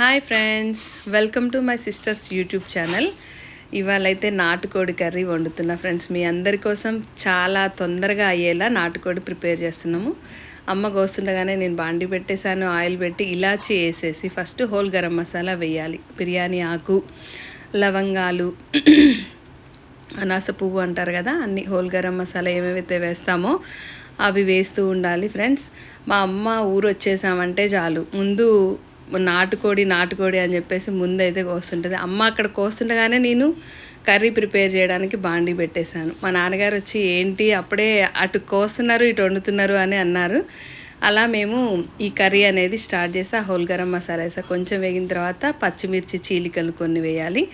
Hi friends welcome to my sisters YouTube channel. ఇవాళైతే నాటుకోడి curry వండుతున్నా friends. మీ అందరి కోసం చాలా తొందరగా అయ్యేలా నాటుకోడి ప్రిపేర్ చేస్తున్నాము. అమ్మ కోస్తుండగానే నేను బాండి పెట్టేశాను ఆయిల్ పెట్టి ఇలాచి వేసేసి ఫస్ట్ హోల్ గరం మసాలా వేయాలి. బిర్యానీ ఆకు లవంగాలు అనాస పువ్వు అంటారు కదా అన్ని హోల్ గరం మసాలా ఏమేమైతే వేస్తామో అవి వేస్తూ ఉండాలి ఫ్రెండ్స్. మా అమ్మ ఊరు వచ్చేసామంటే చాలు. ముందు నాటుకోడి నాటుకోడి అని చెప్పేసి ముందు అయితే కోస్తుంటుంది. అమ్మ అక్కడ కోస్తుండగానే నేను కర్రీ ప్రిపేర్ చేయడానికి బాండి పెట్టేశాను. మా నాన్నగారు వచ్చి ఏంటి? అప్పుడే అటు కోస్తున్నారు ఇటు వండుతున్నారు అని అన్నారు. అలా మేము ఈ కర్రీ అనేది స్టార్ట్ చేసి ఆ హోల్ గరం మసాలా వేసా. కొంచెం వేగిన తర్వాత పచ్చిమిర్చి చీలికలు కొన్ని వేయాలి.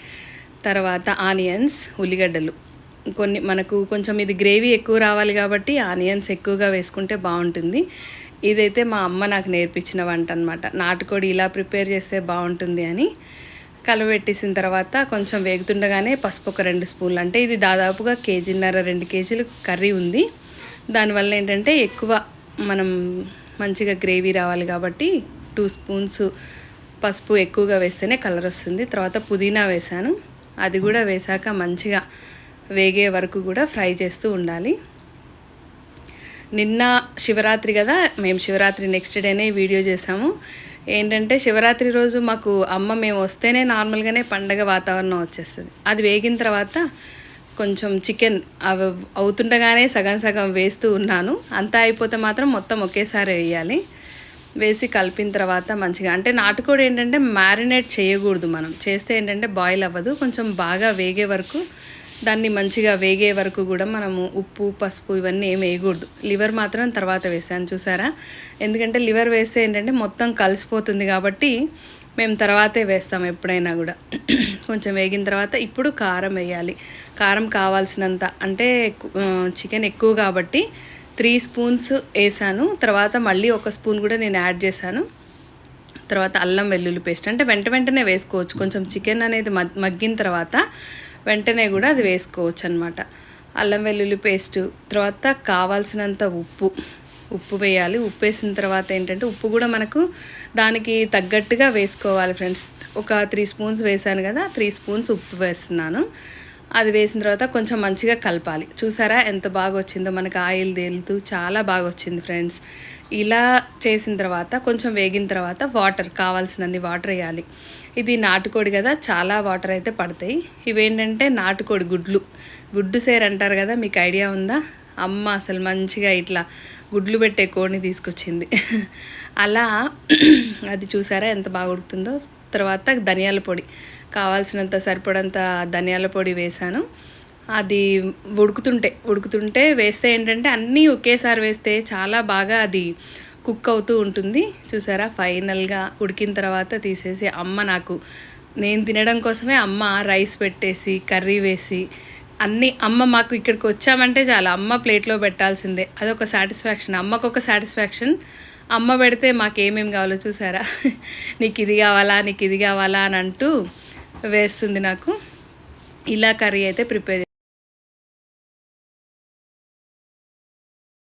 తర్వాత ఆనియన్స్ ఉల్లిగడ్డలు. కొన్ని మనకు కొంచెం ఇది గ్రేవీ ఎక్కువ రావాలి కాబట్టి ఆనియన్స్ ఎక్కువగా వేసుకుంటే బాగుంటుంది. ఇదైతే మా అమ్మ నాకు నేర్పించిన వంట అనమాట నాటుకోడి ఇలా ప్రిపేర్ చేస్తే బాగుంటుంది అని కలబెట్టేసిన తర్వాత కొంచెం వేగుతుండగానే పసుపు ఒక రెండు స్పూన్లు. అంటే ఇది దాదాపుగా కేజీన్నర రెండు కేజీలు కర్రీ ఉంది. దానివల్ల ఏంటంటే ఎక్కువ మనం మంచిగా గ్రేవీ రావాలి కాబట్టి టూ స్పూన్స్ పసుపు ఎక్కువగా వేస్తేనే కలర్ వస్తుంది. తర్వాత పుదీనా వేసాను అది కూడా వేసాక మంచిగా వేగే వరకు కూడా ఫ్రై చేస్తూ ఉండాలి. నిన్న శివరాత్రి కదా మేము శివరాత్రి నెక్స్ట్ డేనే వీడియో చేసాము. ఏంటంటే శివరాత్రి రోజు మాకు అమ్మ మేము వస్తేనే నార్మల్గానే పండగ వాతావరణం వచ్చేస్తుంది. అది వేగిన తర్వాత కొంచెం చికెన్ అవి అవుతుండగానే సగం సగం వేస్తూ ఉన్నాను. అంతా అయిపోతే మాత్రం మొత్తం ఒకేసారి వేయాలి. వేసి కలిపిన తర్వాత మంచిగా అంటే నాటుకోడి ఏంటంటే మ్యారినేట్ చేయకూడదు మనం. చేస్తే ఏంటంటే బాయిల్ అవ్వదు కొంచెం బాగా వేగే వరకు దాన్ని మంచిగా వేగే వరకు కూడా మనము ఉప్పు పసుపు ఇవన్నీ ఏమి వేయకూడదు. లివర్ మాత్రం తర్వాత వేసాను చూసారా? ఎందుకంటే లివర్ వేస్తే ఏంటంటే మొత్తం కలిసిపోతుంది కాబట్టి మేము తర్వాతే వేస్తాం ఎప్పుడైనా కూడా. కొంచెం వేగిన తర్వాత ఇప్పుడు కారం వేయాలి. కారం కావాల్సినంత అంటే చికెన్ ఎక్కువ కాబట్టి త్రీ స్పూన్స్ వేసాను. తర్వాత మళ్ళీ ఒక స్పూన్ కూడా నేను యాడ్ చేశాను. తర్వాత అల్లం వెల్లుల్లి పేస్ట్ అంటే వెంట వెంటనే వేసుకోవచ్చు. కొంచెం చికెన్ అనేది మగ్గిన తర్వాత వెంటనే కూడా అది వేసుకోవచ్చు అనమాట అల్లం వెల్లుల్లి పేస్ట్ తర్వాత కావాల్సినంత ఉప్పు. ఉప్పు వేయాలి. ఉప్పు వేసిన తర్వాత ఏంటంటే ఉప్పు కూడా మనకు దానికి తగ్గట్టుగా వేసుకోవాలి ఫ్రెండ్స్. ఒక త్రీ స్పూన్స్ వేసాను కదా త్రీ స్పూన్స్ ఉప్పు వేస్తున్నాను. అది వేసిన తర్వాత కొంచెం మంచిగా కలపాలి. చూసారా ఎంత బాగా వచ్చిందో మనకు ఆయిల్ తేలుతూ చాలా బాగా వచ్చింది ఫ్రెండ్స్. ఇలా చేసిన తర్వాత కొంచెం వేగిన తర్వాత వాటర్ కావాల్సినన్ని వాటర్ వేయాలి. ఇది నాటుకోడి కదా చాలా వాటర్ అయితే పడతాయి. ఇవేంటంటే నాటుకోడి గుడ్లు. గుడ్డు సేర్ అంటారు కదా మీకు ఐడియా ఉందా? అమ్మ అసలు మంచిగా ఇట్లా గుడ్లు పెట్టే కోడిని తీసుకొచ్చింది. అలా అది చూసారా ఎంత బాగా ఉడుకుతుందో తర్వాత ధనియాల పొడి. కావాల్సినంత సరిపడంత ధనియాల పొడి వేసాను అది ఉడుకుతుంటే ఉడుకుతుంటే వేస్తే ఏంటంటే అన్నీ ఒకేసారి వేస్తే చాలా బాగా అది కుక్ అవుతూ ఉంటుంది. చూసారా? ఫైనల్గా ఉడికిన తర్వాత తీసేసి అమ్మ నాకు నేను తినడం కోసమే అమ్మ రైస్ పెట్టేసి కర్రీ వేసి అన్నీ అమ్మ మాకు ఇక్కడికి వచ్చామంటే చాలా. అమ్మ ప్లేట్లో పెట్టాల్సిందే. అదొక సాటిస్ఫాక్షన్. అమ్మకు ఒక సాటిస్ఫాక్షన్. అమ్మ పెడితే మాకేమేమి కావాలో చూసారా? నీకు ఇది కావాలా నీకు ఇది కావాలా అని అంటూ వేస్తుంది నాకు. ఇలా కర్రీ అయితే ప్రిపేర్